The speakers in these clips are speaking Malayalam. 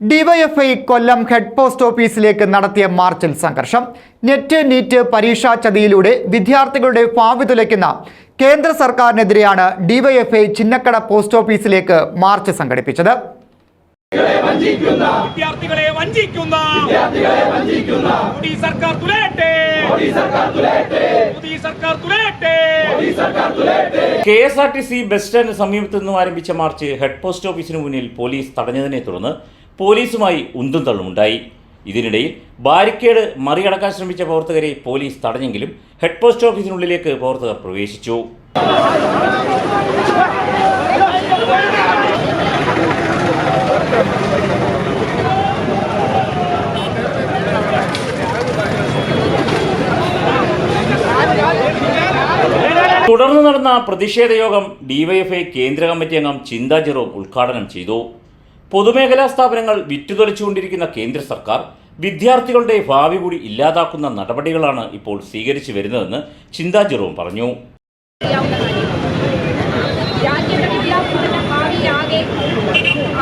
ഡിവൈഎഫ്ഐ കൊല്ലം ഹെഡ് പോസ്റ്റ് ഓഫീസിലേക്ക് നടത്തിയ മാർച്ചിൽ സംഘർഷം. നെറ്റ് നീറ്റ് പരീക്ഷാ ചതിയിലൂടെ വിദ്യാർത്ഥികളുടെ ഭാവി തുലയ്ക്കുന്ന കേന്ദ്ര സർക്കാരിനെതിരെയാണ് ഡിവൈഎഫ്ഐ ചിന്നക്കട പോസ്റ്റ് ഓഫീസിലേക്ക് മാർച്ച് സംഘടിപ്പിച്ചത്. വിദ്യാർത്ഥികളെ വഞ്ചിക്കുന്ന. സർക്കാർ തുലയട്ടെ. സർക്കാർ തുലയട്ടെ. K S R T C bus സ്റ്റാൻഡിന് സമീപത്തു നിന്നും ആരംഭിച്ച മാർച്ച് ഹെഡ് പോസ്റ്റ് ഓഫീസിന് മുന്നിൽ പോലീസ് തടഞ്ഞതിനെ തുടർന്ന് പോലീസുമായി ഉന്തും തള്ളുമുണ്ടായി. ഇതിനിടയിൽ ബാരിക്കേഡ് മറികടക്കാൻ ശ്രമിച്ച പ്രവർത്തകരെ പോലീസ് തടഞ്ഞെങ്കിലും ഹെഡ് പോസ്റ്റ് ഓഫീസിനുള്ളിലേക്ക് പ്രവർത്തകർ പ്രവേശിച്ചു. തുടർന്ന് നടന്ന പ്രതിഷേധ യോഗം ഡിവൈഎഫ്ഐ കേന്ദ്ര കമ്മിറ്റി അംഗം ചിന്താ ഉദ്ഘാടനം ചെയ്തു. പൊതുമേഖലാ സ്ഥാപനങ്ങൾ വിറ്റുതെളിച്ചുകൊണ്ടിരിക്കുന്ന കേന്ദ്ര സർക്കാർ വിദ്യാർത്ഥികളുടെ ഭാവി കൂടി ഇല്ലാതാക്കുന്ന നടപടികളാണ് ഇപ്പോൾ സ്വീകരിച്ചു വരുന്നതെന്ന് ചിന്താ ജെറോം പറഞ്ഞു.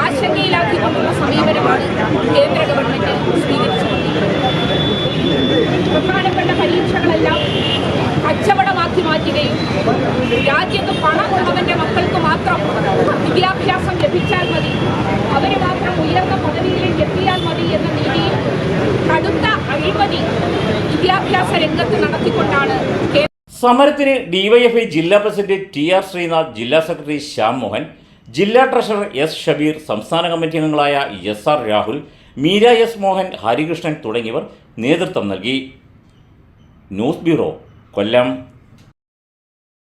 ആശങ്കയിലാക്കിക്കൊണ്ടുള്ള സമീപനമാണ് കേന്ദ്ര പരീക്ഷകളെല്ലാം കച്ചവടമാക്കി മാറ്റുകയും രാജ്യത്ത് പണമുള്ളവന്റെ മക്കൾക്ക് മാത്രം വിദ്യാഭ്യാസം ലഭിച്ചാൽ സമരത്തിന് ഡിവൈഎഫ്ഐ ജില്ലാ പ്രസിഡന്റ് ടി ആർ ശ്രീനാഥ് ജില്ലാ സെക്രട്ടറി ശ്യാം മോഹൻ ജില്ലാ ട്രഷറർ എസ് ഷബീർ സംസ്ഥാന കമ്മിറ്റി അംഗങ്ങളായ S R Rahul Meera S Mohan Harikrishnan തുടങ്ങിയവർ നേതൃത്വം നൽകി. News bureau Kollam.